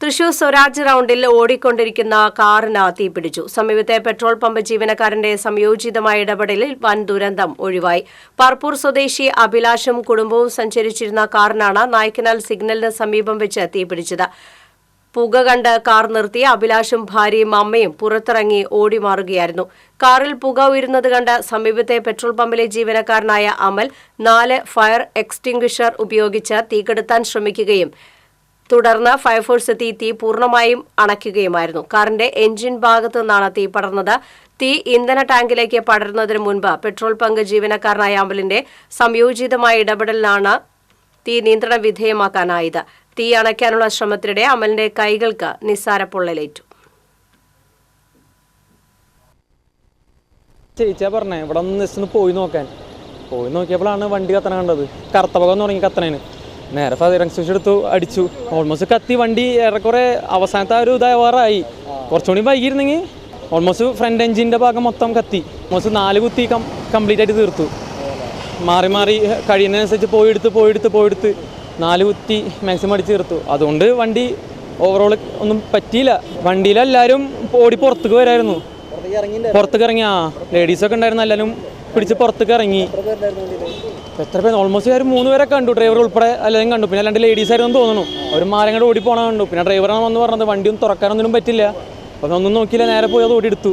തൃശൂർ സ്വരാജ് റൌണ്ടിൽ ഓടിക്കൊണ്ടിരിക്കുന്ന കാറിന് തീപിടിച്ചു. സമീപത്തെ പെട്രോൾ പമ്പ് ജീവനക്കാരന്റെ സംയോജിതമായ ഇടപെടലിൽ വൻ ദുരന്തം ഒഴിവായി. പർപ്പൂർ സ്വദേശി അഭിലാഷും കുടുംബവും സഞ്ചരിച്ചിരുന്ന കാറിനാണ് നായ്ക്കനാൽ സിഗ്നലിന് സമീപം വെച്ച് തീപിടിച്ചത്. പുക കണ്ട് കാർ നിർത്തി അഭിലാഷും ഭാര്യയും അമ്മയും പുറത്തിറങ്ങി ഓടിമാറുകയായിരുന്നു. കാറിൽ പുക ഉയരുന്നത് കണ്ട് സമീപത്തെ പെട്രോൾ പമ്പിലെ ജീവനക്കാരനായ അമൽ നാല് ഫയർ എക്സ്റ്റിംഗ്വിഷർ ഉപയോഗിച്ച് തീകെടുത്താൻ ശ്രമിക്കുകയും തുടർന്ന് ഫയർഫോഴ്സ് എത്തി തീ പൂർണമായും അണയ്ക്കുകയുമായിരുന്നു. കാറിന്റെ എഞ്ചിൻ ഭാഗത്തു നിന്നാണ് തീ പടർന്നത്. തീ ഇന്ധന ടാങ്കിലേക്ക് പടരുന്നതിന് മുൻപ് പെട്രോൾ പങ്ക് ജീവനക്കാരനായ അമലിന്റെ സംയോജിതമായ ഇടപെടലിലാണ് തീ നിയന്ത്രണ വിധേയമാക്കാനായത്. തീ അണയ്ക്കാനുള്ള ശ്രമത്തിനിടെ അമലിന്റെ കൈകൾക്ക് നിസ്സാര പൊള്ളലേറ്റു. ചേച്ചിയാ പറഞ്ഞേ ഇവിടെ പോയി നോക്കാൻ. പോയി നോക്കിയപ്പോഴാണ് വണ്ടി കത്തണ കണ്ടത്. കറുത്ത പുക തുടങ്ങി കത്തണേന്. നേരെ ഫയർ സ്വിച്ച് എടുത്തു അടിച്ചു. ഓൾമോസ്റ്റ് കത്തി വണ്ടി ഏറെക്കുറെ അവസാനത്തെ ആ ഒരു ഇതാവാറായി. കുറച്ചുകൂടി വൈകിയിരുന്നെങ്കിൽ ഓൾമോസ്റ്റ് ഫ്രണ്ട് എഞ്ചിന്റെ ഭാഗം മൊത്തം കത്തി. ഓൾമോസ്റ്റ് നാല് കുത്തി കം കംപ്ലീറ്റ് ആയിട്ട് തീർത്തു. മാറി മാറി കഴിയുന്നതിനനുസരിച്ച് പോയെടുത്ത് പോയെടുത്ത് പോയെടുത്ത് നാല് കുത്തി മാക്സിമം അടിച്ച് തീർത്തു. അതുകൊണ്ട് വണ്ടി ഓവറോൾ ഒന്നും പറ്റിയില്ല. വണ്ടിയിലെല്ലാവരും ഓടി പുറത്തേക്ക് വരായിരുന്നു. പുറത്തേക്ക് ഇറങ്ങി ആ ലേഡീസൊക്കെ ഉണ്ടായിരുന്നു. എല്ലാവരും പിടിച്ച് പുറത്തേക്ക് ഇറങ്ങി. എത്ര പേര്? ഓൾമോസ്റ്റ് ഒരു മൂന്ന് പേരെ കണ്ടു. ഡ്രൈവർ ഉൾപ്പെടെ എല്ലാവരും കണ്ടു. പിന്നെ രണ്ട് ലേഡീസ് ആയിരുന്നു തോന്നുന്നു. അവർ മാരങ്ങോട് ഓടി പോകണ കണ്ടു. പിന്നെ ഡ്രൈവറാണ് വന്ന് പറഞ്ഞത് വണ്ടിയൊന്നും തുറക്കാനൊന്നും പറ്റില്ല. അപ്പം ഒന്നും നോക്കിയില്ല. നേരെ പോയി അത് ഓടി എടുത്തു